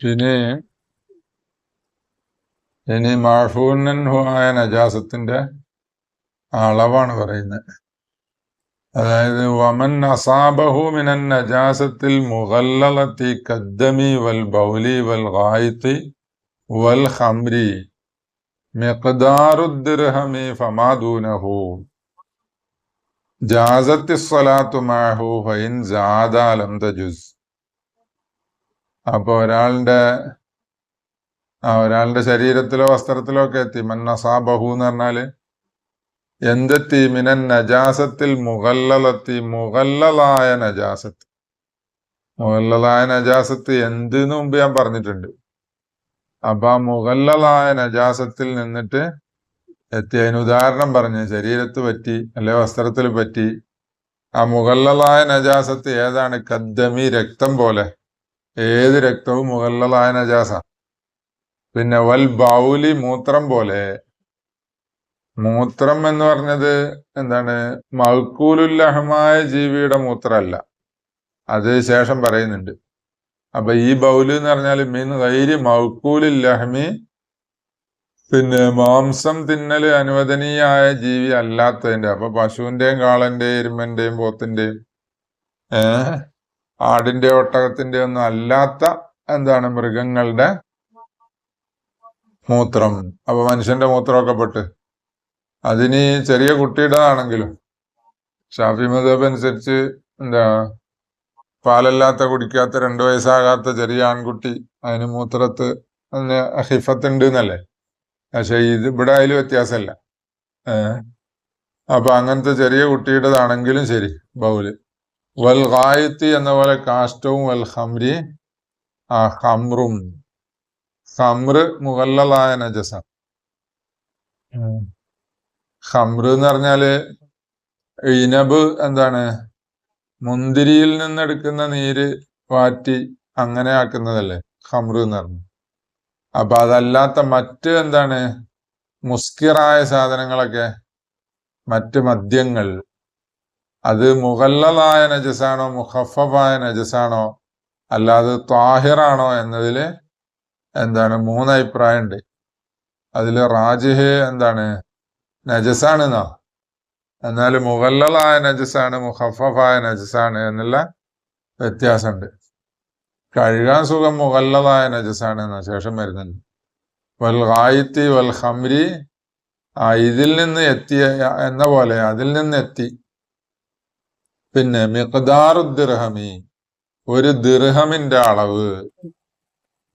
പിന്നെ ഇനി മാഫൂനൻഹുമായ നജാസത്തിന്റെ അളവാണ് പറയുന്നത്. അതായത് വമൻ അസാബഹു മിനൻ നജാസത്തിൽ മുഗല്ലലത്തി കദ്ദമി വൽ ബൗലി വൽ ഗായിത്തി വൽ ഖംരി മിഖ്ദാറുദ്ദിർഹമി ഫമാദൂനഹു ജാസത്തി സ്വലാത്തു മാഹു ഫൈൻ ജാദാലം തജുസ്. അപ്പൊ ഒരാളുടെ ആ ഒരാളുടെ ശരീരത്തിലോ വസ്ത്രത്തിലോ ഒക്കെ എത്തി. മന്നസാ ബഹു എന്ന് പറഞ്ഞാൽ എന്തെത്തി മിനൻ നജാസത്തിൽ മുഗല്ലലത്തി മുഗല്ലലായ നജാസത്ത്. മുഗല്ലലായ നജാസത്ത് എന്തിനു മുമ്പ് ഞാൻ പറഞ്ഞിട്ടുണ്ട്? അപ്പൊ ആ മുഗല്ലലായ നജാസത്തിൽ നിന്നിട്ട് എത്തി. അതിന് ഉദാഹരണം പറഞ്ഞു. ശരീരത്ത് പറ്റി അല്ലെ വസ്ത്രത്തിൽ പറ്റി. ആ മുഗല്ലലായ നജാസത്ത് ഏതാണ്? കദ്ദമി രക്തം പോലെ. ഏത് രക്തവും മുഗല്ലലായ നജാസ. പിന്നെ വൽ ബൗലി മൂത്രം പോലെ. മൂത്രം എന്ന് പറഞ്ഞത് എന്താണ്? മൗക്കൂലുല്ലഹമായ ജീവിയുടെ മൂത്രമല്ല. അത് ശേഷം പറയുന്നുണ്ട്. അപ്പൊ ഈ ബൗൽ എന്ന് പറഞ്ഞാൽ മീൻ കൈരി മൗക്കൂലുല്ലഹമി. പിന്നെ മാംസം തിന്നൽ അനുവദനീയായ ജീവി അല്ലാത്തതിന്റെ അപ്പൊ പശുവിന്റെയും കാളന്റെയും എരുമന്റെയും പോത്തിന്റെയും ഏഹ്? ആടിന്റെ ഒട്ടകത്തിന്റെ ഒന്നും അല്ലാത്ത എന്താണ് മൃഗങ്ങളുടെ മൂത്രം? അപ്പൊ മനുഷ്യന്റെ മൂത്രമൊക്കെ പെട്ട്. അതിന് ചെറിയ കുട്ടിയുടേതാണെങ്കിലും ഷാഫി മതബ് അനുസരിച്ച് എന്താ പാലല്ലാത്ത കുടിക്കാത്ത രണ്ടു വയസ്സാകാത്ത ചെറിയ ആൺകുട്ടി അതിന് മൂത്രത്ത് അതിന് ഹിഫത്തുണ്ട് എന്നല്ലേ പക്ഷെ ഇത് ഇവിടെ അതിൽ വ്യത്യാസമല്ല. ഏഹ്? അപ്പൊ അങ്ങനത്തെ ചെറിയ കുട്ടിയുടേതാണെങ്കിലും ശരി ബൗൽ. വൽ ഗായത്തി എന്ന പോലെ കാഷ്ടവും വൽ ഹംരി ആ ഹംറും ഹംറ് മുഗല്ലലായ നജസ. ഹംറ് എന്ന് പറഞ്ഞാൽ ഇനബ് എന്താണ്? മുന്തിരിയിൽ നിന്നെടുക്കുന്ന നീര് വാറ്റി അങ്ങനെ ആക്കുന്നതല്ലേ? ഹംറ് എന്ന് പറഞ്ഞു. അപ്പൊ അതല്ലാത്ത മറ്റ് എന്താണ്? മുസ്കിറായ സാധനങ്ങളൊക്കെ മറ്റ് മദ്യങ്ങൾ. അത് മുഹല്ലലായ നജസാണോ മുഹഫായ നജസാണോ അല്ലാതെ താഹിറാണോ എന്നതിൽ എന്താണ് മൂന്ന് അഭിപ്രായം ഉണ്ട് അതിൽ റാജിഹ് എന്താണ്? നജസാണ് എന്നാ എന്നാൽ മുഹല്ലലായ നജസാണ് മുഹഫായ നജസാണ് എന്നുള്ള വ്യത്യാസമുണ്ട്. കഴുകാൻ സുഖം മുഗല്ലലായ നജസാണ് എന്ന ശേഷം വരുന്നുണ്ട്. വൽ ഗായത്തി വൽ ഹംരി ആ ഇതിൽ നിന്ന് എത്തിയ എന്ന പോലെ അതിൽ നിന്ന് എത്തി. പിന്നെ മിഖ്ദാറു ദിർഹമി ഒരു ദിർഹമിന്റെ അളവ്.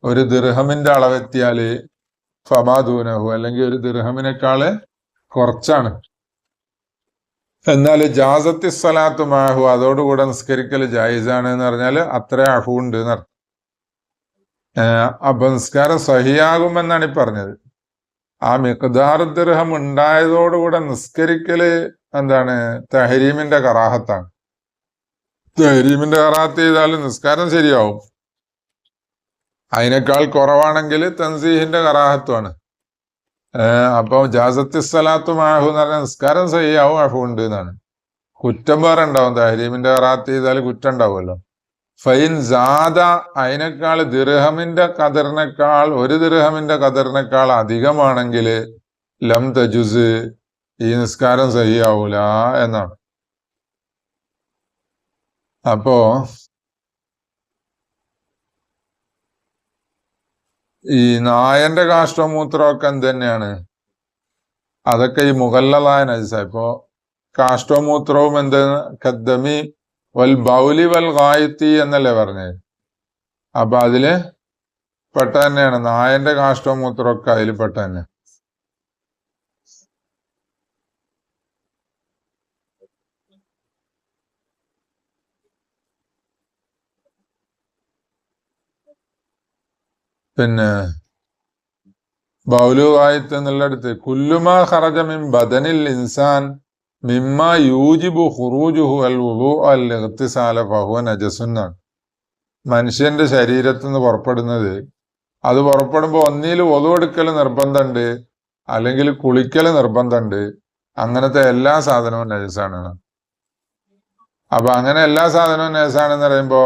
ഒരു ദിർഹമിന്റെ അളവ് എത്തിയാൽ ഫമാദൂനഹു അല്ലെങ്കിൽ ഒരു ദിർഹമിനേക്കാൾ കുറച്ചാണ്. എന്നാൽ ജാസത്തി സ്വലാത്തു മാഹു അതോടുകൂടെ നിസ്കരിക്കൽ ജായിസാണ് എന്ന് പറഞ്ഞാൽ അത്ര അഹുണ്ട് എന്നർത്ഥം അപ്പൊ നിസ്കാരം സഹിയാകുമെന്നാണ് ഈ പറഞ്ഞത്. ആ മിഖ്ദാർ ദിർഹം ഉണ്ടായതോടുകൂടെ നിസ്കരിക്കൽ എന്താണ്? തഹരീമിന്റെ കറാഹത്താണ്. തഹരീമിന്റെ കറാത്ത് ചെയ്താൽ നിസ്കാരം ശരിയാവും. അതിനേക്കാൾ കുറവാണെങ്കിൽ തൻസീഹിന്റെ കറാഹത്വമാണ് അപ്പൊ ജാസത്തി സ്ഥലാത്തും മാഹു എന്ന് പറഞ്ഞാൽ നിസ്കാരം സഹിയാവും അഹു ഉണ്ട് എന്നാണ്. കുറ്റം വേറെ ഉണ്ടാവും. തഹരീമിന്റെ കറാത്ത് ചെയ്താൽ കുറ്റം ഉണ്ടാവുമല്ലോ. ഫൈൻ ജാദ അതിനേക്കാൾ ദിർഹമിന്റെ കതിറിനേക്കാൾ ഒരു ദിർഹമിന്റെ കതിറിനേക്കാൾ അധികമാണെങ്കിൽ ലം തജുസ് ഈ നിസ്കാരം സഹിയാവൂല എന്നാണ്. അപ്പോ ഈ നായന്റെ കാഷ്ടമൂത്രമൊക്കെ എന്ത് തന്നെയാണ് അതൊക്കെ ഈ മുഗല്ലലായ നജസ ഇപ്പോ കാഷ്ടമൂത്രവും എന്ത്? കദ്ദമി വൽ ബൗലി വൽ ഗായത്തി എന്നല്ലേ പറഞ്ഞത് അപ്പൊ അതിൽ പെട്ട തന്നെയാണ് നായന്റെ കാഷ്ടമൂത്രമൊക്കെ അതിൽ പെട്ട തന്നെ പിന്നെ ബൗലു ആയത്ത് എന്നുള്ളടത്ത് കുല്ലുമാ ഖറജ മിൻ ബദനിൽ ഇൻസാൻ മിമ്മ യൂജിബു ഹുറൂജുഹു അൽ ഉളു അൽ ഇഗ്തിസാല ഫഹുവ നജസുന്നാണ് മനുഷ്യന്റെ ശരീരത്തിൽ നിന്ന് പുറപ്പെടുന്നത് അത് പുറപ്പെടുമ്പോൾ ഒന്നിൽ ഒതുവെടുക്കൽ നിർബന്ധമുണ്ട് അല്ലെങ്കിൽ കുളിക്കൽ നിർബന്ധമുണ്ട്. അങ്ങനത്തെ എല്ലാ സാധനവും നജസാണ് അപ്പൊ അങ്ങനെ എല്ലാ സാധനവും നജസാണെന്ന് പറയുമ്പോ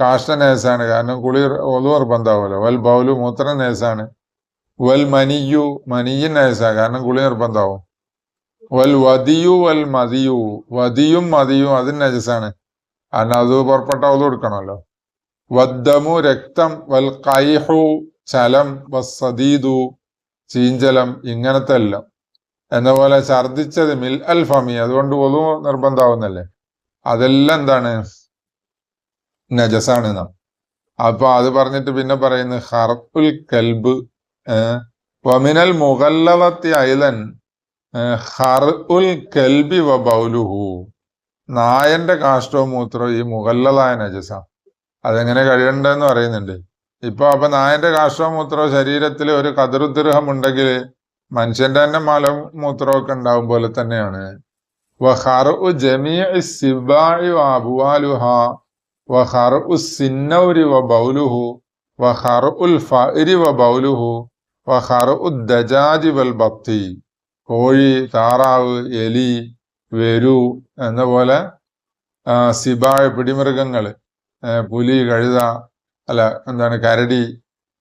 കാഷ്ട നേസാണ്. കാരണം കുളി ഒതു നിർബന്ധമാവുമല്ലോ വൽ ബൗലു മൂത്ര നേസാണ്. വൽ മനിയു മനിയൻ നേസാ. കാരണം കുളി നിർബന്ധമാവും. വൽ വതിയു വൽ മതിയു. വതിയും മതിയും അതിന് നജസാണ് കാരണം അത് പുറപ്പെട്ട ഒതു കൊടുക്കണമല്ലോ. വദ്ദമു രക്തം. വൽ കൈഹു ചലം. വസദീദു ചീഞ്ചലം. ഇങ്ങനത്തെ എല്ലാം. എന്ന പോലെ ഛർദിച്ചത് മിൽ അൽ ഫമി അതുകൊണ്ട് ഒതു നിർബന്ധാവുന്നല്ലേ അതെല്ലാം എന്താണ്? നജസാണ് നാം. അപ്പൊ അത് പറഞ്ഞിട്ട് പിന്നെ പറയുന്നത് ഹർഫുൽ കൽബ് വമിനൽ മുഗല്ലവത്തി ഐലൻ ഹർഉൽ കൽബി വ ബൗലുഹു. നായന്റെ കാഷ്ടവും മൂത്രവും ഈ മുഗല്ലതായ നജസ. അതെങ്ങനെ കഴിയണ്ടെന്ന് പറയുന്നുണ്ട്. ഇപ്പൊ അപ്പൊ നായന്റെ കാഷ്ടവും മൂത്രവും ശരീരത്തിൽ ഒരു കതിർദൃഹം ഉണ്ടെങ്കിൽ മനുഷ്യന്റെ തന്നെ മല മൂത്രമൊക്കെ ഉണ്ടാവും പോലെ തന്നെയാണ്. വഹറു വബൗലുഹു വഹറുൽ ഫഅരി വബൗലുഹു വഹറു ദജാജി വൽ ബത്തി കോഴി താറാവ് എലി വെരു എന്ന പോലെ സിബായ പിടിമൃഗങ്ങൾ പുലി കഴുത അല്ല എന്താണ് കരടി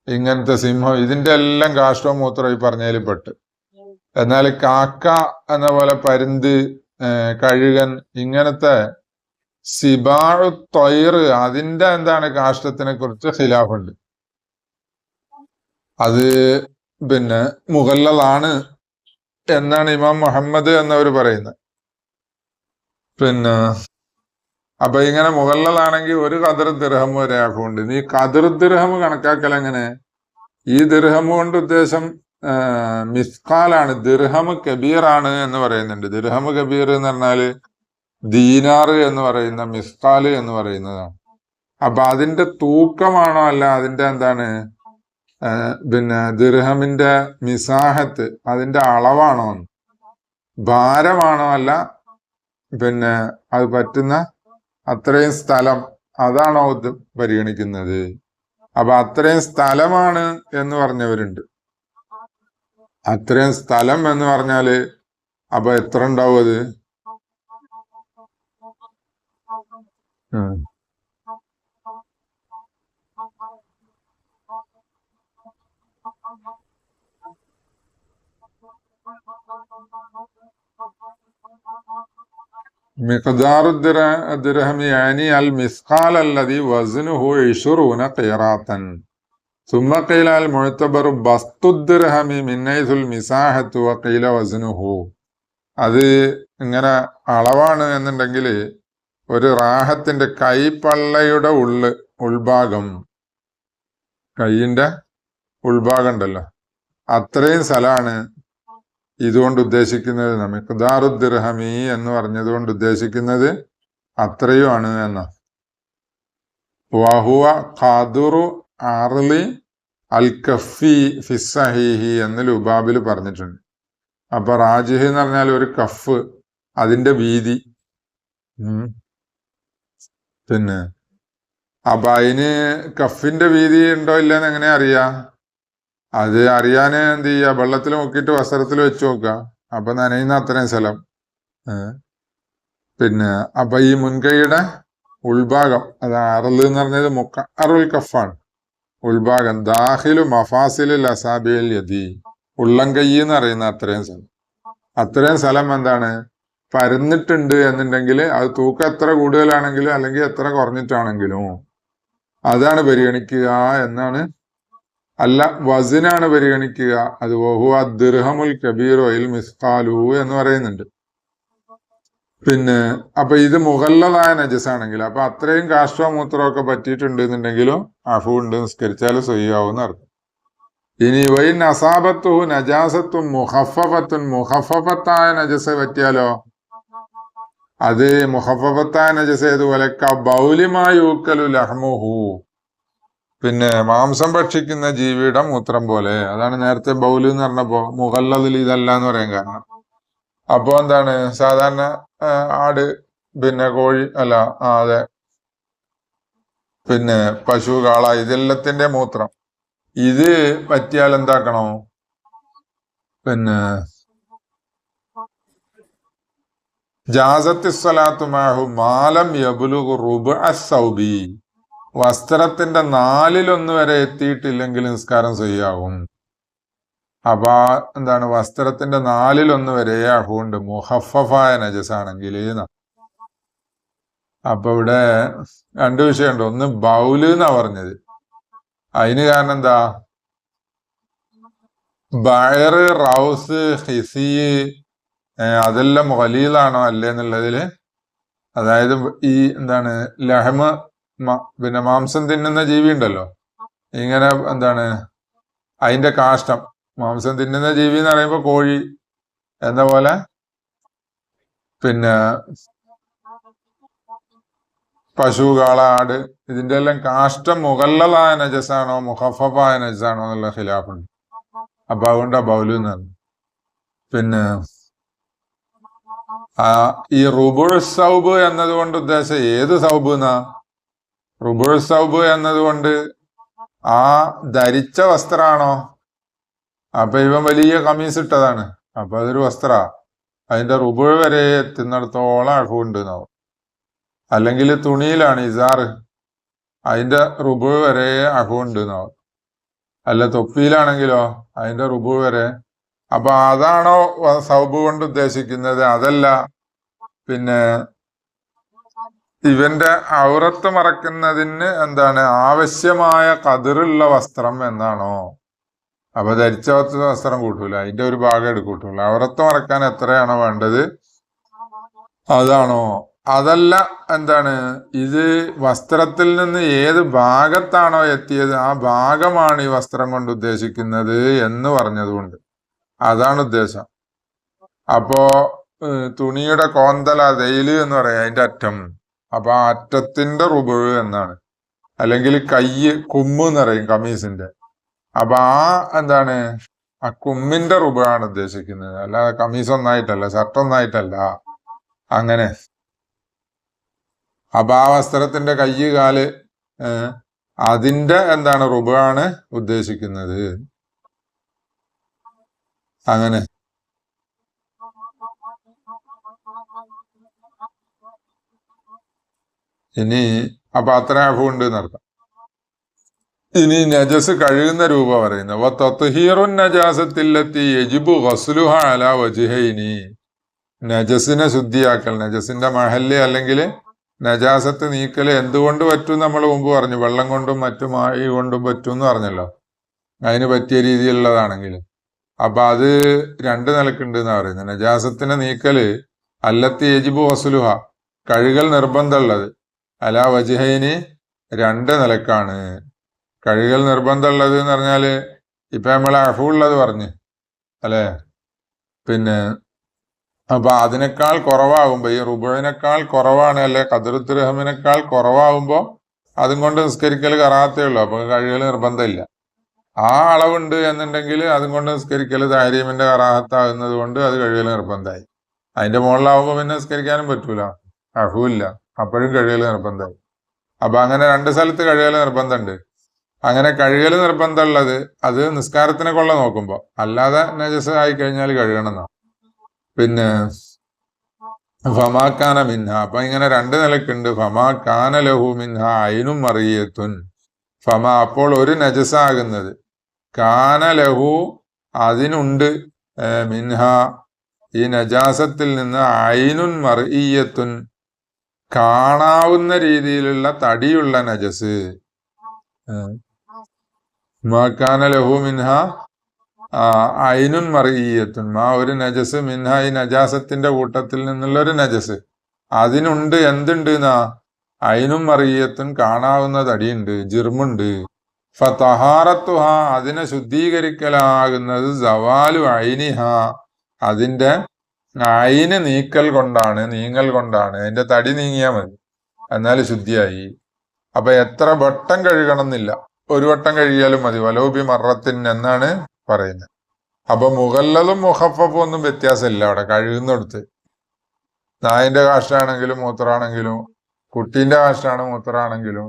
ഇങ്ങനത്തെ സിംഹം ഇതിന്റെ എല്ലാം കാഷ്ടവും മൂത്രം ഈ പറഞ്ഞതിൽ പെട്ട്. എന്നാൽ കാക്ക എന്ന പോലെ പരുന്ത് കഴുകൻ ഇങ്ങനത്തെ സിബാഴു തൊയർ അതിന്റെ എന്താണ് കാഷ്ടത്തിനെ കുറിച്ച് ഖിലാഫുണ്ട്. അത് പിന്നെ മുഗല്ലതാണ് എന്നാണ് ഇമാം മുഹമ്മദ് എന്നവർ പറയുന്നത്. പിന്നെ അപ്പൊ ഇങ്ങനെ മുകളിലാണെങ്കിൽ ഒരു കതിർ ദിർഹം വരെ ആക്കുന്നുണ്ട്. നീ കതിർ ദിർഹം കണക്കാക്കൽ എങ്ങനെ? ഈ ദിർഹം കൊണ്ട് ഉദ്ദേശം മിസ്കാലാണ്. ദിർഹം കബീറാണ് എന്ന് പറയുന്നുണ്ട്. ദിർഹം കബീർ എന്ന് പറഞ്ഞാൽ ദീനാറ് എന്ന് പറയുന്ന മിസ്കാൽ എന്ന് പറയുന്നതാണ് അപ്പൊ അതിന്റെ തൂക്കമാണോ അല്ല അതിന്റെ എന്താണ്? പിന്നെ ദിർഹമിന്റെ മിസാഹത്ത് അതിന്റെ അളവാണോ? ഭാരമാണോ അല്ല? പിന്നെ അത് പറ്റുന്ന അത്രയും സ്ഥലം അതാണോ പരിഗണിക്കുന്നത്? അപ്പൊ അത്രയും സ്ഥലമാണ് എന്ന് പറഞ്ഞവരുണ്ട്. അത്രയും സ്ഥലം എന്ന് പറഞ്ഞാൽ അപ്പൊ എത്ര ഉണ്ടാവും അത്? مقدار الدر- الدرهم يعني المثقال الذي وزنه عشرون قيراطا ثم قيل المعتبر بسط الدرهم من حيث المساحة وقيل وزنه അത് ഇങ്ങനെ അളവാണ് എന്നുണ്ടെങ്കിൽ ഒരു റാഹത്തിന്റെ കൈപ്പള്ളയുടെ ഉള്ള് ഉൾഭാഗം. കൈയിന്റെ ഉൾഭാഗം ഉണ്ടല്ലോ. അത്രയും സ്ഥലമാണ് ഇതുകൊണ്ട് ഉദ്ദേശിക്കുന്നത്. നമുക്ക് ദാറുദ്ദിർഹമി എന്ന് പറഞ്ഞത് കൊണ്ട് ഉദ്ദേശിക്കുന്നത് അത്രയുമാണ് എന്ന. വഹുവ ഖാദുറു അർലി അൽ കഫി ഫിസഹിഹി എന്ന് ലുബാബിൽ പറഞ്ഞിട്ടുണ്ട്. അപ്പൊ റാജിഹ് എന്ന് പറഞ്ഞാൽ ഒരു കഫ് അതിന്റെ വീതി. പിന്നെ അപ്പൊ അതിന് കഫിന്റെ വീതി ഉണ്ടോ ഇല്ലെന്ന് എങ്ങനെ അറിയാ? അത് അറിയാന് എന്ത് ചെയ്യാ? വെള്ളത്തിൽ മുക്കിയിട്ട് വസ്ത്രത്തിൽ വെച്ച് നോക്കുക അപ്പൊ നനയുന്ന അത്രയും സ്ഥലം. പിന്നെ അപ്പൊ ഈ മുൻകൈയുടെ ഉൾഭാഗം അത് അറൽ എന്ന് പറഞ്ഞത് മുക്ക അറുൽ കഫാണ്. ഉൾഭാഗം ദാഹിലു മഫാസിലു ലസാബിയൽ യതി ഉള്ളംകൈ എന്ന് അറിയുന്ന അത്രയും സ്ഥലം. അത്രയും സ്ഥലം എന്താണ്? പരന്നിട്ടുണ്ട് എന്നുണ്ടെങ്കിൽ അത് തൂക്കം എത്ര കൂടുതലാണെങ്കിലും അല്ലെങ്കിൽ എത്ര കുറഞ്ഞിട്ടാണെങ്കിലും അതാണ് പരിഗണിക്കുക എന്നാണ്. അല്ല വസിനാണ് പരിഗണിക്കുക. അത് ബഹു ദിർഹമുൽ കബീറോ ഇൽ മിസ്കാലു എന്ന് പറയുന്നുണ്ട്. പിന്നെ അപ്പൊ ഇത് മുകളിലതായ നജസാണെങ്കിൽ അപ്പൊ അത്രയും കാഷ്ടോ മൂത്രമോ ഒക്കെ പറ്റിയിട്ടുണ്ട് എന്നുണ്ടെങ്കിലും അഫു ഉണ്ട് നിസ്കരിച്ചാൽ സ്വയ്യാവും അർത്ഥം. ഇനി വൈ നസാബത്തു നജാസത്തും മുഹഫത്തും മുഹഫത്തായ നജസ് പറ്റിയാലോ? അത് മുഹഫഫത്തായ വലക്ക ബൗലിമായി ബൗലിമായൂക്കലു ലഹ്മുഹു. പിന്നെ മാംസം ഭക്ഷിക്കുന്ന ജീവിയുടെ മൂത്രം പോലെ. അതാണ് നേരത്തെ ബൗൽ എന്ന് പറഞ്ഞപ്പോ മുഹല്ലതിൽ ഇതല്ല എന്ന് പറയാൻ കാരണം. അപ്പോ എന്താണ്? സാധാരണ ആട് പിന്നെ കോഴി അല്ല അതെ. പിന്നെ പശു കാള ഇതെല്ലാത്തിന്റെ മൂത്രം. ഇത് പറ്റിയാൽ എന്താക്കണോ? പിന്നെ ജാസത്തി മാഹു മാലം വസ്ത്രത്തിന്റെ നാലിലൊന്ന് വരെ എത്തിയിട്ടില്ലെങ്കിൽ നിസ്കാരം ചെയ്യാവും അപ്പൊ എന്താണ് വസ്ത്രത്തിന്റെ നാലിലൊന്ന് വരെ അഹുണ്ട്. മുഹഫഫായ നജസാണെങ്കിൽ അപ്പൊ ഇവിടെ രണ്ട് വിഷയമുണ്ട് ഒന്ന് ബൗൽ എന്നാ പറഞ്ഞത്. അതിന് കാരണം എന്താ ബയറ് റൗസ് ഹിസി അതെല്ലാം വലിയതാണോ അല്ലേ എന്നുള്ളതിൽ അതായത് ഈ എന്താണ് ലഹമ പിന്നെ മാംസം തിന്നുന്ന ജീവി ഉണ്ടല്ലോ ഇങ്ങനെ എന്താണ് അതിന്റെ കാഷ്ടം. മാംസം തിന്നുന്ന ജീവി എന്ന് പറയുമ്പോ കോഴി എന്ന പോലെ. പിന്നെ പശു കാള ആട് ഇതിന്റെ എല്ലാം കാഷ്ടം മുകല്ലതായ നജസാണോ മുഖഫഫായ നജസാണോ എന്നുള്ള ഖിലാഫുണ്ട്. അപ്പൊ അതുകൊണ്ടാ ബൗലു എന്ന് പറഞ്ഞു പിന്നെ ഈ റുബുൾ സൗബ് എന്നതുകൊണ്ട് ഉദ്ദേശം ഏത് സൗബ് എന്നാ? റുബുൾ സൗബ് എന്നതുകൊണ്ട് ആ ധരിച്ച വസ്ത്രമാണോ അപ്പൊ ഇവൻ വലിയ കമീസ് ഇട്ടതാണ്. അപ്പൊ അതൊരു വസ്ത്ര. അതിന്റെ റുബുൾ വരെ എത്തുന്നിടത്തോളം അഴുണ്ട് അല്ലെങ്കിൽ തുണിയിലാണ് ഇസാറ് അതിന്റെ റുബുൾ വരെ അഹുണ്ട് അല്ല തൊപ്പിയിലാണെങ്കിലോ? അതിന്റെ റുബു വരെ അപ്പൊ അതാണോ സൗബ് കൊണ്ട് ഉദ്ദേശിക്കുന്നത്? അതല്ല. പിന്നെ ഇവന്റെ ഔറത്ത് മറക്കുന്നതിന് എന്താണ്? ആവശ്യമായ കതിറുള്ള വസ്ത്രം എന്നാണോ? അപ്പൊ ധരിച്ച വസ്ത്രം കൂട്ടൂല. അതിന്റെ ഒരു ഭാഗം എടുക്കൂട്ടുള്ളൂ. ഔറത്ത് മറക്കാൻ എത്രയാണോ വേണ്ടത്? അതാണോ? അതല്ല എന്താണ്? ഇത് വസ്ത്രത്തിൽ നിന്ന് ഏത് ഭാഗത്താണോ എത്തിയത്? ആ ഭാഗമാണ് ഈ വസ്ത്രം കൊണ്ട് ഉദ്ദേശിക്കുന്നത് എന്ന് പറഞ്ഞതുകൊണ്ട്. അതാണ് ഉദ്ദേശം. അപ്പോ തുണിയുടെ കോന്തല തേയിൽ എന്ന് പറയാം അതിന്റെ അറ്റം. അപ്പൊ ആ അറ്റത്തിന്റെ റുബുഴ് എന്നാണ്. അല്ലെങ്കിൽ കയ്യ് കുമ്മ് എന്ന് പറയും കമീസിന്റെ. അപ്പൊ ആ എന്താണ് ആ കുമ്മിന്റെ റുബാണ് ഉദ്ദേശിക്കുന്നത്. അല്ല കമീസ് ഒന്നായിട്ടല്ല ഷർട്ട് ഒന്നായിട്ടല്ല. അങ്ങനെ. അപ്പൊ ആ വസ്ത്രത്തിന്റെ കയ്യ് കാൽ അതിന്റെ എന്താണ് റുബാണ് ഉദ്ദേശിക്കുന്നത്. അങ്ങനെ. ഇനി അപ്പൊ അത്ര അഭുണ്ട് എന്നർത്ഥം ഇനി നജസ് കഴുകുന്ന രൂപ പറയുന്നത് നജാസത്തിലെത്തി യജിബു ഗസ്ലുഹ അല നജസിനെ ശുദ്ധിയാക്കൽ നജസിന്റെ മഹല്ല് അല്ലെങ്കിൽ നജാസത്ത് നീക്കൽ എന്തുകൊണ്ട് പറ്റും നമ്മൾ മുമ്പ് പറഞ്ഞു. വെള്ളം കൊണ്ടും മറ്റു മായി കൊണ്ടും പറ്റും എന്ന് പറഞ്ഞല്ലോ. അതിന് പറ്റിയ രീതിയിലുള്ളതാണെങ്കിൽ. അപ്പൊ അത് രണ്ട് നിലക്കുണ്ട് എന്ന് പറയുന്നത് നജാസത്തിനെ നീക്കൽ അല്ലത്തി യജിബു വസുലുഹ കഴുകൽ നിർബന്ധമുള്ളത്. അല വജിഹൈനി രണ്ട് നിലക്കാണ്. കഴുകൽ നിർബന്ധമുള്ളത് എന്ന് പറഞ്ഞാൽ ഇപ്പൊ നമ്മൾ അഫുള്ളത് പറഞ്ഞ് അല്ലേ? പിന്നെ അപ്പൊ അതിനേക്കാൾ കുറവാകുമ്പോ ഈ റുബുവിനേക്കാൾ കുറവാണ് അല്ലെ കതിറുത്തുരഹമിനേക്കാൾ കുറവാകുമ്പോ അതും കൊണ്ട് നിസ്കരിക്കൽ കറാത്തേ ഉള്ളൂ. അപ്പൊ കഴുകൽ നിർബന്ധമില്ല. ആ അളവുണ്ട് എന്നുണ്ടെങ്കിൽ അതും കൊണ്ട് നിസ്കരിക്കൽ താരീമിന്റെ കറാഹത്താകുന്നത് കൊണ്ട് അത് കഴിയൽ നിർബന്ധമായി. അതിന്റെ മുകളിലാവുമ്പോ പിന്നെ നിസ്കരിക്കാനും പറ്റൂല. അഹുവില്ല. അപ്പോഴും കഴിയൽ നിർബന്ധമായി. അപ്പൊ അങ്ങനെ രണ്ട് സ്ഥലത്ത് കഴിയൽ നിർബന്ധമുണ്ട്. അങ്ങനെ കഴുകൽ നിർബന്ധമുള്ളത് അത് നിസ്കാരത്തിനെ കൊള്ള നോക്കുമ്പോ. അല്ലാതെ നജസ് ആയി കഴിഞ്ഞാൽ കഴുകണം എന്നാ പിന്നെ ഫമാക്കാന മിൻഹ. അപ്പൊ ഇങ്ങനെ രണ്ട് നിലക്കുണ്ട്. ഫമാ കാന ലഹു മിൻഹ. അയിനും മറിയത്തുൻ. ഫമ അപ്പോൾ ഒരു നജസാകുന്നത് കാന ലഹു അതിനുണ്ട് മിൻഹ. ഈ നജാസത്തിൽ നിന്ന് അയിനുൻ മറിയത്തുൻ കാണാവുന്ന രീതിയിലുള്ള തടിയുള്ള നജസ്. മാക്കാന മിൻഹ അയിനുൻ മറിയത്തുൻ ആ ഒരു നജസ് മിൻഹ ഈ നജാസത്തിന്റെ കൂട്ടത്തിൽ നിന്നുള്ള ഒരു നജസ്. അതിനുണ്ട് എന്തുണ്ട് എന്നാ അയിനും മറിയത്തുൻ കാണാവുന്ന തടിയുണ്ട് ജിർമുണ്ട്. ഫതഹാറത്തുഹ അതിനെ ശുദ്ധീകരിക്കലാകുന്നത് സവാലു ഐനിഹ. അതിന്റെ അയിന് നീക്കൽ കൊണ്ടാണ് നീങ്ങൽ കൊണ്ടാണ്. അതിന്റെ തടി നീങ്ങിയാൽ മതി. എന്നാൽ ശുദ്ധിയായി. അപ്പൊ എത്ര വട്ടം കഴുകണം എന്നില്ല ഒരു വട്ടം കഴുകിയാലും മതി. വലോബി മറത്തിൻ എന്നാണ് പറയുന്നത്. അപ്പൊ മുകല്ലതും മുഹഫഫും ഒന്നും വ്യത്യാസമില്ല അവിടെ കഴുകുന്നിടത്ത്. നായന്റെ കാഷ്ടാണെങ്കിലും മൂത്രാണെങ്കിലും കുട്ടീന്റെ കാഷ്ടാണ് മൂത്രാണെങ്കിലും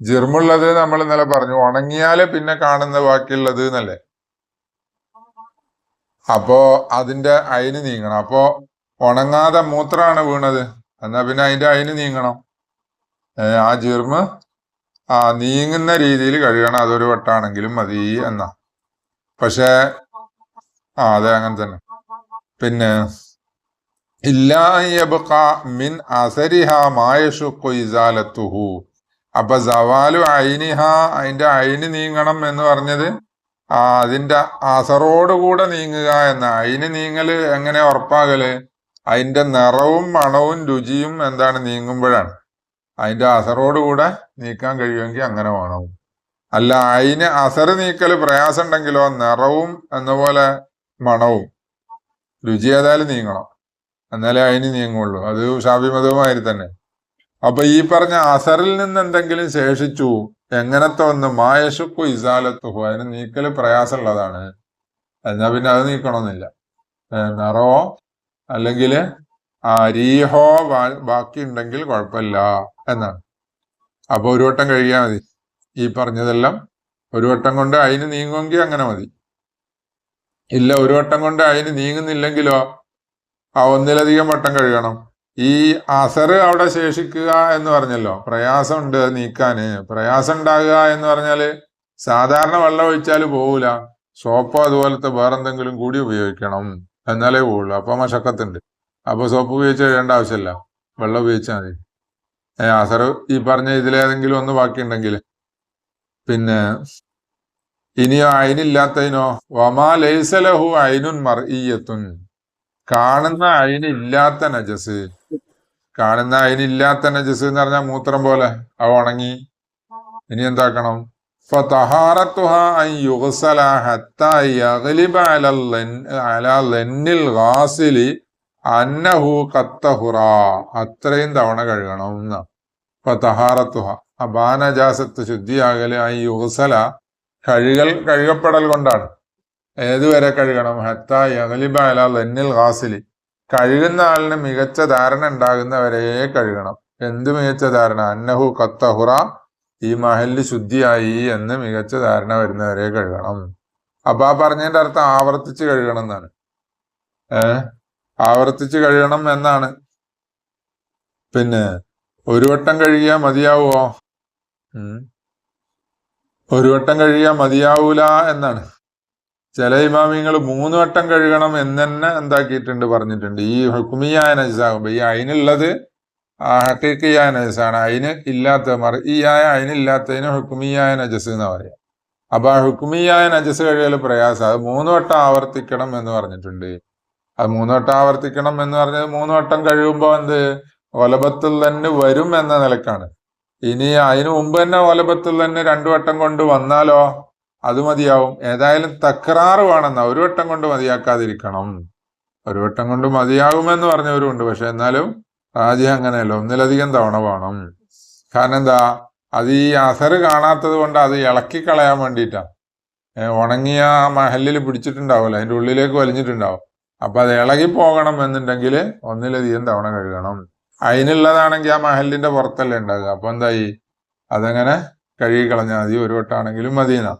ജിർമുള്ളത് നമ്മൾ ഇന്നലെ പറഞ്ഞു ഉണങ്ങിയാൽ പിന്നെ കാണുന്ന ബാക്കിയുള്ളത് എന്നല്ലേ? അപ്പോ അതിന്റെ അയിന് നീങ്ങണം. അപ്പോ ഉണങ്ങാതെ മൂത്രാണ് വീണത്. എന്നാ പിന്നെ അതിന്റെ അയിന് നീങ്ങണം. ഏർ ആ ജീർമ് ആ നീങ്ങുന്ന രീതിയിൽ കഴുകണം. അതൊരു വട്ടാണെങ്കിലും മതി എന്നാ. പക്ഷേ ആ അതെ അങ്ങനെ തന്നെ. പിന്നെ ഇല്ലാ മിൻ അസരിഹ മായഷു ഇസാലത്തുഹു. അപ്പൊ സവാലു അയിനിഹ അതിന്റെ അയിന് നീങ്ങണം എന്ന് പറഞ്ഞത് ആ അതിന്റെ അസറോടുകൂടെ നീങ്ങുക എന്ന. അയിന് നീങ്ങൽ എങ്ങനെ ഉറപ്പാകൽ? അതിന്റെ നിറവും മണവും രുചിയും എന്താണ് നീങ്ങുമ്പോഴാണ്. അതിന്റെ അസറോടുകൂടെ നീക്കാൻ കഴിയുമെങ്കിൽ അങ്ങനെ വേണം. അല്ല അയിന് അസറ് നീക്കൽ പ്രയാസം ഉണ്ടെങ്കിലോ നിറവും എന്ന പോലെ മണവും രുചി ഏതായാലും നീങ്ങണം. എന്നാലേ അതിന് നീങ്ങുള്ളൂ. അത് ഷാബിമതവുമായി തന്നെ. അപ്പൊ ഈ പറഞ്ഞ അസറിൽ നിന്ന് എന്തെങ്കിലും ശേഷിച്ചു? എങ്ങനത്തെ ഒന്ന്? മായശുക്കു ഇസാലത്തുഹു അതിന് നീക്കൽ പ്രയാസമുള്ളതാണ്. എന്നാ പിന്നെ അത് നീക്കണമെന്നില്ല നിറോ അല്ലെങ്കിൽ അരീഹോ ബാക്കി ഉണ്ടെങ്കിൽ കുഴപ്പമില്ല എന്നാണ്. അപ്പൊ ഒരു വട്ടം കഴിയാൽ മതി. ഈ പറഞ്ഞതെല്ലാം ഒരു വട്ടം കൊണ്ട് അതിന് നീങ്ങുമെങ്കിൽ അങ്ങനെ മതി. ഇല്ല ഒരു വട്ടം കൊണ്ട് അതിന് നീങ്ങുന്നില്ലെങ്കിലോ? ആ ഒന്നിലധികം വട്ടം കഴുകണം. ഈ അസർ അവിടെ ശേഷിക്കുക എന്ന് പറഞ്ഞല്ലോ. പ്രയാസമുണ്ട് നീക്കാൻ പ്രയാസം ഉണ്ടാകുക എന്ന് പറഞ്ഞാൽ സാധാരണ വെള്ളം ഒഴിച്ചാൽ പോവില്ല സോപ്പ് അതുപോലത്തെ വേറെന്തെങ്കിലും കൂടി ഉപയോഗിക്കണം. എന്നാലേ പോവുള്ളൂ. അപ്പൊ മഷക്കത്തുണ്ട് അപ്പൊ സോപ്പ് ഉപയോഗിച്ച് കഴിയേണ്ട ആവശ്യമില്ല. വെള്ളം ഉപയോഗിച്ചാൽ മതി. ഏ അസർ ഈ പറഞ്ഞ ഇതിലേതെങ്കിലും ഒന്ന് ബാക്കിയുണ്ടെങ്കിൽ. പിന്നെ ഇനിയോ അയിനില്ലാത്തതിനോ? വമാ ലൈസലഹു അയിനുൻ മർഇയ്യത്തുൻ. കാണുന്ന അയിനില്ലാത്ത നജസ്. കാണുന്ന അതിനില്ലാത്ത നജസ് എന്ന് പറഞ്ഞാൽ മൂത്രം പോലെ. അവ ഉണങ്ങി. ഇനി എന്താക്കണം? അത്രയും തവണ കഴുകണം അബാനജാസത്ത് ശുദ്ധിയാകൽ ഐ യുഗസല കഴുകൽ കഴുകപ്പെടൽ കൊണ്ടാണ്. ഏതുവരെ കഴുകണം? ഹത്ത യഹലിബ അല ലന്നിൽ ഹാസിലി കഴുകുന്ന ആളിന് മികച്ച ധാരണ ഉണ്ടാകുന്നവരെ കഴുകണം. എന്ത് മികച്ച ധാരണ? അന്നഹു കത്തഹുറ ഈ മഹൽ ശുദ്ധിയായി എന്ന് മികച്ച ധാരണ വരുന്നവരെ കഴുകണം. അപ്പൊ ആ പറഞ്ഞതിന്റെ അർത്ഥം ആവർത്തിച്ച് കഴുകണം എന്നാണ്. ഏ? ആവർത്തിച്ച് കഴുകണം എന്നാണ്. പിന്നെ ഒരു വട്ടം കഴുകിയാൽ മതിയാവോ. ഒരു വട്ടം കഴുകിയാൽ മതിയാവൂല എന്നാണ്. ചില ഇമാമിങ്ങൾ മൂന്ന് വട്ടം കഴുകണം എന്ന് തന്നെ എന്താക്കിയിട്ടുണ്ട് പറഞ്ഞിട്ടുണ്ട്. ഈ ഹുക്കുമിയായ നജസാകുമ്പോൾ ഈ അതിനുള്ളത് ആ ഹക്കീക്കിയായ നജസാണ്. അതിന് ഇല്ലാത്ത മറിയായ അതിനില്ലാത്തതിന് ഹുക്കുമിയായ നജസ് എന്ന് പറയാ. അപ്പൊ ആ ഹുക്കുമിയായ നജസ് കഴിയൽ പ്രയാസം. അത് മൂന്ന് വട്ടം ആവർത്തിക്കണം എന്ന് പറഞ്ഞിട്ടുണ്ട്. അത് മൂന്ന് വട്ടം ആവർത്തിക്കണം എന്ന് പറഞ്ഞത് മൂന്ന് വട്ടം കഴുകുമ്പോൾ എന്ത്? ഒലബത്തിൽ തന്നെ വരും എന്ന നിലക്കാണ്. ഇനി അതിനു മുമ്പ് തന്നെ ഒലബത്തിൽ തന്നെ രണ്ടു വട്ടം കൊണ്ട് വന്നാലോ? അത് മതിയാവും. ഏതായാലും തക്കറാറ് വേണമെന്ന. ഒരു വട്ടം കൊണ്ട് മതിയാക്കാതിരിക്കണം. ഒരു വട്ടം കൊണ്ട് മതിയാകുമെന്ന് പറഞ്ഞവരുണ്ട് പക്ഷെ എന്നാലും ആദ്യം അങ്ങനെയല്ല. ഒന്നിലധികം തവണ വേണം. കാരണം എന്താ? അത് ഈ അസറ് കാണാത്തത് കൊണ്ട് അത് ഇളക്കി കളയാൻ വേണ്ടിയിട്ടാണ് ഉണങ്ങിയ ആ മഹലിൽ പിടിച്ചിട്ടുണ്ടാവില്ല അതിന്റെ ഉള്ളിലേക്ക് വലിഞ്ഞിട്ടുണ്ടാവും. അപ്പൊ അത് ഇളകി പോകണം എന്നുണ്ടെങ്കിൽ ഒന്നിലധികം തവണ കഴുകണം. അതിനുള്ളതാണെങ്കിൽ ആ മഹലിന്റെ പുറത്തല്ലേ ഉണ്ടാകുക അപ്പൊ എന്തായി? അതങ്ങനെ കഴുകി കളഞ്ഞാൽ മതി. ഒരു വട്ടാണെങ്കിലും മതിയെന്നാ.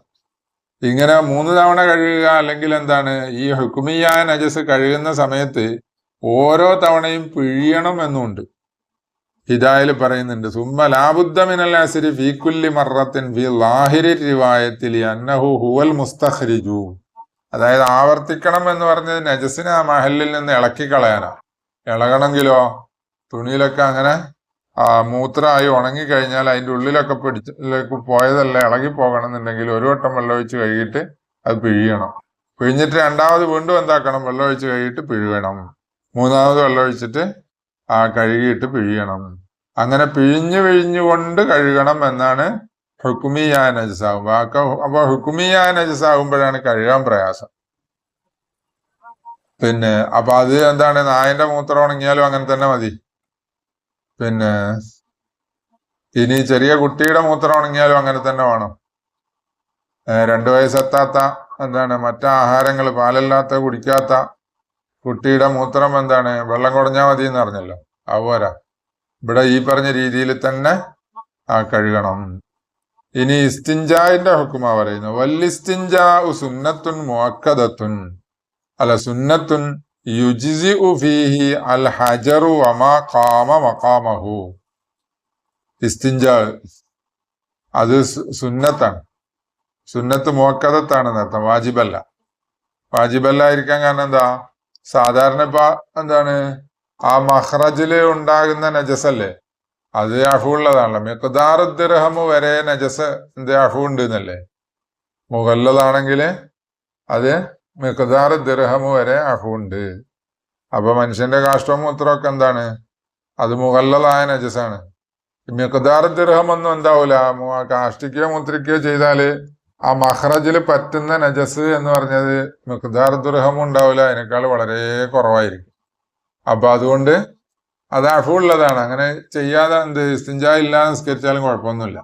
ഇങ്ങനെ മൂന്ന് തവണ കഴുകുക അല്ലെങ്കിൽ എന്താണ് ഈ ഹുക്കുമിയായ നജസ് കഴുകുന്ന സമയത്ത് ഓരോ തവണയും പിഴിയണം എന്നുണ്ട്. ഹിദായിൽ പറയുന്നുണ്ട് സുമ്മ ലാബുദ്ദമിനൽ അസിരി ഫീ കുല്ലി മറത്തിൻ ഫി ലാഹിരി റിവായത്തിൽ അന്നഹു ഹുവൽ മുസ്തഖ്രിജു. അതായത് ആവർത്തിക്കണം എന്ന് പറഞ്ഞത് നജസിനെ ആ മഹലിൽ നിന്ന് ഇളക്കി കളയാനാ ഇളകണമെങ്കിലോ? തുണിയിലൊക്കെ അങ്ങനെ മൂത്രമായി ഉണങ്ങി കഴിഞ്ഞാൽ അതിന്റെ ഉള്ളിലൊക്കെ പിടിച്ചിലേക്ക് പോയതല്ല ഇളകി പോകണം എന്നുണ്ടെങ്കിൽ ഒരു വട്ടം വെള്ളം ഒഴിച്ച് കഴുകിയിട്ട് അത് പിഴിയണം. പിഴിഞ്ഞിട്ട് രണ്ടാമത് വീണ്ടും എന്താക്കണം? വെള്ളം ഒഴിച്ച് കഴുകിയിട്ട് പിഴുകണം. മൂന്നാമത് വെള്ളം ഒഴിച്ചിട്ട് ആ കഴുകിയിട്ട് പിഴിയണം. അങ്ങനെ പിഴിഞ്ഞു പിഴിഞ്ഞുകൊണ്ട് കഴുകണം എന്നാണ് ഹുക്കുമിയായ നജസാകുമ്പോ അപ്പൊ ഹുക്കുമിയായ നജസാകുമ്പോഴാണ് കഴുകാൻ പ്രയാസം. പിന്നെ അപ്പൊ അത് എന്താണ്? നായന്റെ മൂത്രം ഉണങ്ങിയാലും അങ്ങനെ തന്നെ മതി. പിന്നെ ഇനി ചെറിയ കുട്ടിയുടെ മൂത്രം ഉണങ്ങിയാലും അങ്ങനെ തന്നെ വേണം. രണ്ടു വയസ്സെത്താത്ത എന്താണ് മറ്റു ആഹാരങ്ങൾ പാലല്ലാത്ത കുടിക്കാത്ത കുട്ടിയുടെ മൂത്രം എന്താണ് വെള്ളം കുടഞ്ഞാൽ മതി എന്ന് പറഞ്ഞല്ലോ. അതുപോരാ. ഇവിടെ ഈ പറഞ്ഞ രീതിയിൽ തന്നെ ആ കഴുകണം. ഇനി ഇസ്തിൻജായിന്റെ ഹുക്കുമ പറയുന്നു വല്ലിസ്തിഞ്ചാ സുന്നത്തുൻ മുഅക്കദത്തുൻ. അല്ല സുന്നത്തുൻ യുജിസി ഫീഹി അൽ ഹജറു വമാ ഖാമ മഖാമഹു. ഇസ്തിഞ്ച അത് സുന്നത്താണ്. സുന്നത്ത് മോക്കതത്താണ് അർത്ഥം വാജിബല്ല. വാജിബല്ല ആയിരിക്കാൻ കാരണം എന്താ? സാധാരണ ഇപ്പൊ എന്താണ്? ആ മഹ്റജിൽ ഉണ്ടാകുന്ന നജസല്ലേ? അത് അഫുള്ളതാണല്ലോ മിക്കദാർ ദിർഹമ് വരെ നജസ് എന്ത് അഫു ഉണ്ട് എന്നല്ലേ? മുഗല്ലതാണെങ്കിൽ അത് മിക്കദാർ ദിർഹമ് വരെ അഹുണ്ട് അപ്പൊ മനുഷ്യന്റെ കാഷ്ടവും മൂത്രമൊക്കെ എന്താണ്? അത് മുകളിലായ നജസാണ്. മിക്കദാർ ദിർഹം ഒന്നും എന്താവൂല. കാഷ്ടിക്കുകയോ മുത്രിക്കുകയോ ചെയ്താൽ ആ മഹ്റജിൽ പറ്റുന്ന നജസ് എന്ന് പറഞ്ഞത് മിക്കദാർ ദുർഹം ഉണ്ടാവില്ല അതിനേക്കാൾ വളരെ കുറവായിരിക്കും. അപ്പൊ അതുകൊണ്ട് അത് അഫുള്ളതാണ് അങ്ങനെ ചെയ്യാതെ എന്ത്? ഇസ്തിഞ്ച ഇല്ലാതെ നിസ്കരിച്ചാലും കുഴപ്പമൊന്നുമില്ല.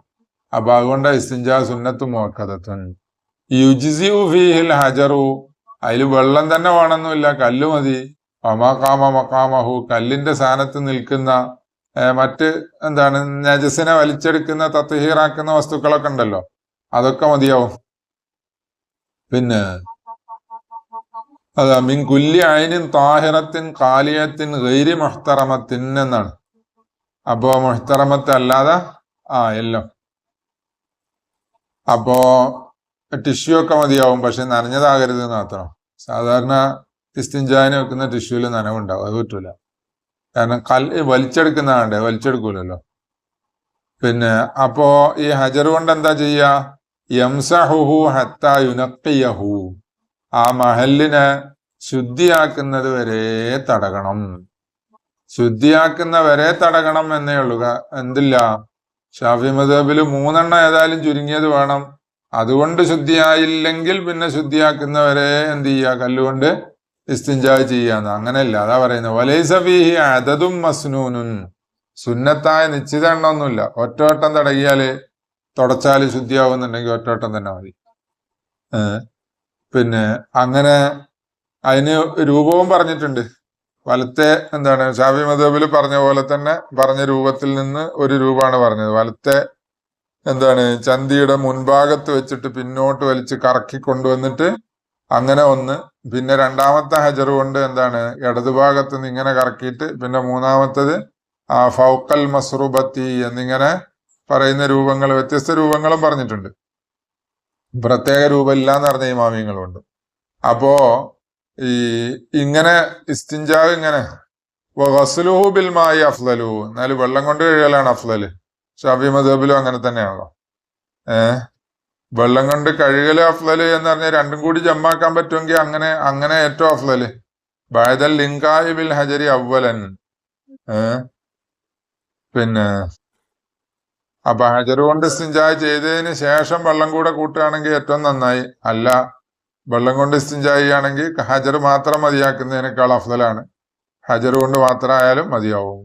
അപ്പൊ അതുകൊണ്ട് ഇസ്തിഞ്ച സുന്നത്ത് മുവക്കതത്തുൻ യുജിസിഉ ഫീഹിൽ ഹജറു അതിൽ വെള്ളം തന്നെ വേണമെന്നില്ല കല്ല് മതി. മമാകാമ മക്കാമഹു കല്ലിന്റെ സ്ഥാനത്ത് നിൽക്കുന്ന മറ്റ് എന്താണ് നജസിനെ വലിച്ചെടുക്കുന്ന തത്വഹീറാക്കുന്ന വസ്തുക്കളൊക്കെ ഉണ്ടല്ലോ. അതൊക്കെ മതിയാവും. പിന്നെ അതാ മിൻ കുല്ലി അയിനിൻ താഹിറത്തിൻ കാലിയത്തിൻ ഗൈരി മുഹ്തറമത്തിൻ എന്നാണ്. അപ്പോ മുഹ്തറമത്ത് അല്ലാതെ ആ എല്ലാം. അപ്പോ ടിഷ്യൂ ഒക്കെ മതിയാവും. പക്ഷെ നനഞ്ഞതാകരുത് മാത്രം. സാധാരണ ഇസ്തിഞ്ചാന് വെക്കുന്ന ടിഷ്യൂവിൽ നനവുണ്ടാവും. അത് പറ്റൂല. കാരണം കൽ വലിച്ചെടുക്കുന്നതാണ്ടേ വലിച്ചെടുക്കൂലല്ലോ. പിന്നെ അപ്പോ ഈ ഹജർ കൊണ്ട് എന്താ ചെയ്യാ? യംസഹുഹു ആ മഹലിനെ ശുദ്ധിയാക്കുന്നത് വരെ തടകണം. ശുദ്ധിയാക്കുന്ന വരെ തടകണം എന്നേ ഉള്ളൂ. എന്തില്ല? ഷാഫി മദബിൽ മൂന്നെണ്ണം ഏതായാലും ചുരുങ്ങിയത് വേണം. അതുകൊണ്ട് ശുദ്ധിയായില്ലെങ്കിൽ പിന്നെ ശുദ്ധിയാക്കുന്നവരെ എന്ത് ചെയ്യുക? കല്ലുകൊണ്ട് ഇസ്തിഞ്ചാ ചെയ്യാന്ന് അങ്ങനെയല്ല. അതാ പറയുന്നത്. വലൈസഫീഹി അതതും മസ്നൂനുൻ. സുന്നത്തായ നിശ്ചിത എണ്ണമൊന്നുമില്ല ഒറ്റവട്ടം തടകിയാൽ തുടച്ചാൽ ശുദ്ധിയാവുന്നുണ്ടെങ്കിൽ ഒറ്റവട്ടം തന്നെ മതി. പിന്നെ അങ്ങനെ അതിന് രൂപവും പറഞ്ഞിട്ടുണ്ട്. വലത്തെ എന്താണ്? ഷാഫി മദബിൽ പറഞ്ഞ പോലെ തന്നെ പറഞ്ഞ രൂപത്തിൽ നിന്ന് ഒരു രൂപമാണ് പറഞ്ഞത്. വലത്തെ എന്താണ് ചന്തിയുടെ മുൻഭാഗത്ത് വെച്ചിട്ട് പിന്നോട്ട് വലിച്ച് കറക്കി കൊണ്ടുവന്നിട്ട് അങ്ങനെ ഒന്ന് പിന്നെ രണ്ടാമത്തെ ഹജർ കൊണ്ട് എന്താണ് ഇടതുഭാഗത്ത് നിന്ന് ഇങ്ങനെ കറക്കിയിട്ട് പിന്നെ മൂന്നാമത്തത് ആ ഫൗക്കൽ മസ്റുബത്തി എന്നിങ്ങനെ പറയുന്ന രൂപങ്ങൾ വ്യത്യസ്ത രൂപങ്ങളും പറഞ്ഞിട്ടുണ്ട്. പ്രത്യേക രൂപം ഇല്ലാന്ന് പറഞ്ഞ ഇമാമിയങ്ങളുണ്ട്. അപ്പോ ഈ ഇങ്ങനെ ഇസ്തിഞ്ചാവ് ഇങ്ങനെ ഗസ്ലുഹു ബിൽ മായി അഫ്ലലു എന്നാൽ വെള്ളം കൊണ്ട് കഴുകലാണ് അഫ്ലല്. ഷാഫി മദബിലും അങ്ങനെ തന്നെയാണല്ലോ. ഏഹ് വെള്ളം കൊണ്ട് കഴുകൽ അഫ്ലല് എന്ന് പറഞ്ഞാൽ രണ്ടും കൂടി ജമ്മാക്കാൻ പറ്റുമെങ്കിൽ അങ്ങനെ അങ്ങനെ ഏറ്റവും അഫ്ലല്. ബൈദൽ ലിങ്കായി ബിൽ ഹജരി അവലൻ ഏഹ് പിന്നെ അപ്പൊ ഹജർ കൊണ്ട് ഇസ്തിഞ്ചായ ചെയ്തതിന് ശേഷം വെള്ളം കൂടെ കൂട്ടുകയാണെങ്കിൽ ഏറ്റവും നന്നായി. അല്ല വെള്ളം കൊണ്ട് ഇസ്തിഞ്ചായ ആണെങ്കിൽ ഹജർ മാത്രം മതിയാക്കുന്നതിനേക്കാൾ അഫ്സലാണ് ഹജർ കൊണ്ട് മാത്രമായാലും മതിയാവും.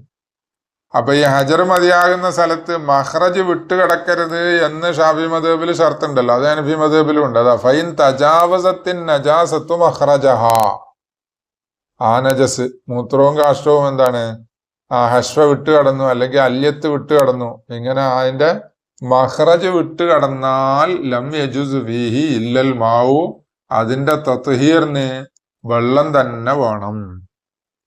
അപ്പൊ ഈ ഹജർ മതിയാകുന്ന സ്ഥലത്ത് മഹ്റജ് വിട്ടുകിടക്കരുത് എന്ന് ഷാഫി മദേബിൽ ഷർത്തുണ്ടല്ലോ. അത് അനഫി മദേബിലും ഉണ്ട്. അതാ ഫൈൻ തജാവസത്തിൻ നജാസത്തു മഹ്റജഹ. ആ നജസ് മൂത്രവും കാഷ്ടവും എന്താണ്? ആ ഹഷ്വ വിട്ട് കടന്നു അല്ലെങ്കിൽ അല്യത്ത് വിട്ട് കടന്നു. ഇങ്ങനെ അതിന്റെ മഹ്റജ് വിട്ട് കടന്നാൽ ലം യജുസ് വിഹി ഇല്ലൽ മാവു. അതിന്റെ തത്ഹീറിന് വെള്ളം തന്നെ വേണം.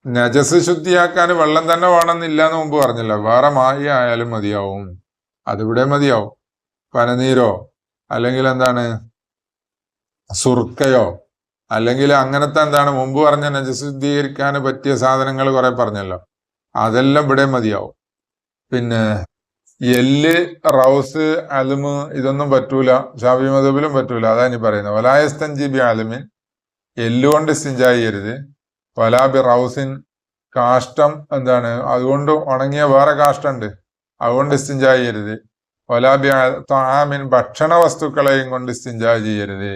നജസ് ശുദ്ധിയാക്കാൻ വെള്ളം തന്നെ വേണമെന്നില്ല എന്ന് മുമ്പ് പറഞ്ഞല്ലോ. വേറെ മായി ആയാലും മതിയാവും. അതിവിടെ മതിയാവും. പനനീരോ അല്ലെങ്കിൽ എന്താണ്? സുർക്കയോ അല്ലെങ്കിൽ അങ്ങനത്തെ എന്താണ്? മുമ്പ് പറഞ്ഞ നജസ് ശുദ്ധീകരിക്കാൻ പറ്റിയ സാധനങ്ങൾ കുറെ പറഞ്ഞല്ലോ. അതെല്ലാം ഇവിടെ മതിയാവും. പിന്നെ എല്ല് റൗസ് അലുമ് ഇതൊന്നും പറ്റൂല. ഷാഫി മതബിലും പറ്റൂല. അതാ ഇനി പറയുന്നത്. വലായസ്തൻജിബി അലുമിൻ എല്ലുകൊണ്ട് സിഞ്ചായി വലാബി റൗസിൻ കാഷ്ടം എന്താണ്? അതുകൊണ്ട് ഉണങ്ങിയ വേറെ കാഷ്ടമുണ്ട്. അതുകൊണ്ട് ഇസ്തിഞ്ചാ ചെയ്യരുത്. ഒലാബി താമിൻ ഭക്ഷണ വസ്തുക്കളെയും കൊണ്ട് ഇസ്തിഞ്ചാ ചെയ്യരുത്.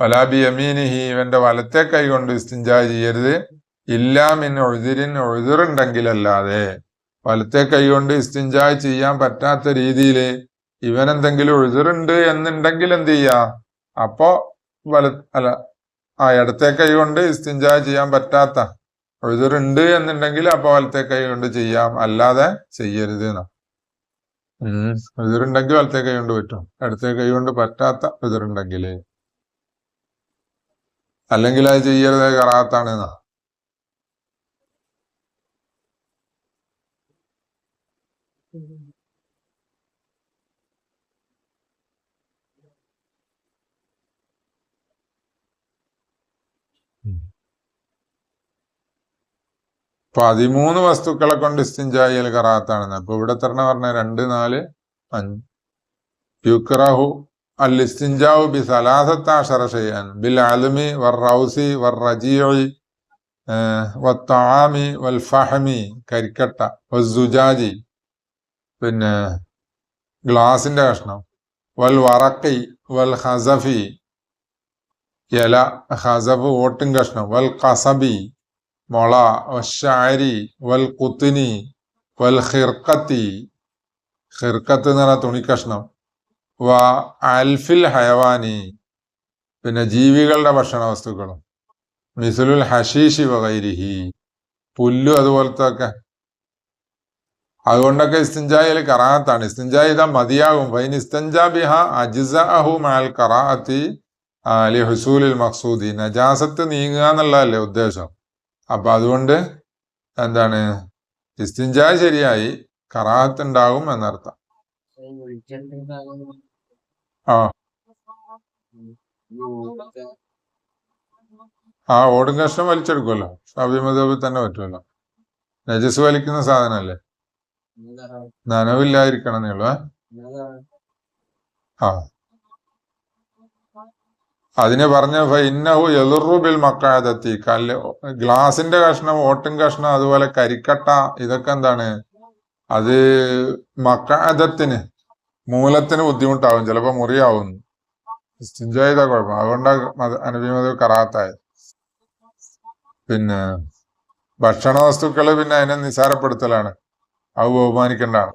ഒലാബി യമീനിഹി ഇവന്റെ വലത്തെ കൈ കൊണ്ട് ഇസ്തിഞ്ചാ ചെയ്യരുത്. ഇല്ലാമിൻ ഒഴുതിരിൻ ഒഴുതിറുണ്ടെങ്കിലല്ലാതെ വലത്തെ കൈ കൊണ്ട് ഇസ്തിഞ്ചാ ചെയ്യാൻ പറ്റാത്ത രീതിയിൽ ഇവനെന്തെങ്കിലും ഒഴുതിറുണ്ട് എന്നുണ്ടെങ്കിൽ എന്ത് ചെയ്യാ? അപ്പോ വല അല്ല ആ ഇടത്തെ കൈ കൊണ്ട് ഇസ്തിഞ്ച ചെയ്യാൻ പറ്റാത്ത ഉണ്ട് എന്നുണ്ടെങ്കിൽ അപ്പൊ വലത്തെ കൈ കൊണ്ട് ചെയ്യാം. അല്ലാതെ ചെയ്യരുത് എന്നാ. ഉം ഒഴുതിറുണ്ടെങ്കിൽ വലത്തെ കൈ കൊണ്ട് പറ്റും. ഇടത്തെ കൈ കൊണ്ട് പറ്റാത്ത ഒഴുതിറുണ്ടെങ്കിൽ അല്ലെങ്കിൽ അത് ചെയ്യരുത് കറാത്താണ് എന്നാ. പതിമൂന്ന് വസ്തുക്കളെ കൊണ്ട് ഇസ്തിഞ്ചായൽ കറാത്താണെന്ന്. അപ്പൊ ഇവിടെ തരണ പറഞ്ഞ രണ്ട് നാല് അഞ്ച്. യുക്രഹു അൽ ഇസ്തിഞ്ചാവു ബി സലാസത്താഷറ ഷെയ്യാൻ ബിൽ അലമി വർ റൗസി വർ റജീഇ വത്താമി വൽ ഫഹമി കരിക്കട്ട വുജാജി പിന്നെ ഗ്ലാസിന്റെ കഷ്ണം വൽ വറക്കി വൽ ഹസഫി ഇല ഹസഫ് ഓട്ടും കഷ്ണം വൽ കസബി മുള വശാരി വൽ കുത്തിനി വൽ ഹിർക്കത്തി ഹിർക്കത്ത് എന്ന് പറഞ്ഞ തുണിക്കഷ്ണം. വ അൽഫിൽ ഹയവാനി. പിന്നെ ജീവികളുടെ ഭക്ഷണ വസ്തുക്കളും മിസുലുൽ ഹഷീഷി വകൈരിഹി പുല്ലു അതുപോലത്തെ ഒക്കെ അതുകൊണ്ടൊക്കെ ഇസ്തിഞ്ചായിൽ കറാത്താണ് ഇസ്തിഞ്ചായി ഇതാ മതിയാകും. ഫൈൻ ഇസ്തഞ്ചാ ബിഹ അജിസഅഹു മാൽ കറാഅത്തി അലി ഹുസൂലിൽ മഖ്സൂദി. നജാസത്ത് നീങ്ങുക എന്നുള്ളതല്ലേ ഉദ്ദേശം. അപ്പൊ അതുകൊണ്ട് എന്താണ്? ഇസ്തിഞ്ച ശരിയായി. കറാഹത്ത് ഉണ്ടാകും എന്നർത്ഥം. ആ. ആ ഓടും കഷ്ണം വലിച്ചെടുക്കുമല്ലോ. ഷാബി തന്നെ പറ്റുമല്ലോ. നജസ് വലിക്കുന്ന സാധനമല്ലേ? നനവില്ലായിരിക്കണം നീളേ? ആ. അതിന് പറഞ്ഞ ഇന്നഹു എതിർറു ബിൽ മക്കാദത്തി. കല്ല് ഗ്ലാസിന്റെ കഷ്ണം ഓട്ടും കഷ്ണം അതുപോലെ കരിക്കട്ട ഇതൊക്കെ എന്താണ്? അത് മക്കാദത്തിന് മൂലത്തിന് ബുദ്ധിമുട്ടാവും. ചിലപ്പോ മുറിയാവും. ചെയ്ത കുഴപ്പം. അതുകൊണ്ടാണ് അനുഭവം കറാത്തായത്. പിന്നെ ഭക്ഷണ വസ്തുക്കൾ പിന്നെ അതിനെ നിസാരപ്പെടുത്തലാണ് അത് ബഹുമാനിക്കേണ്ടതാണ്.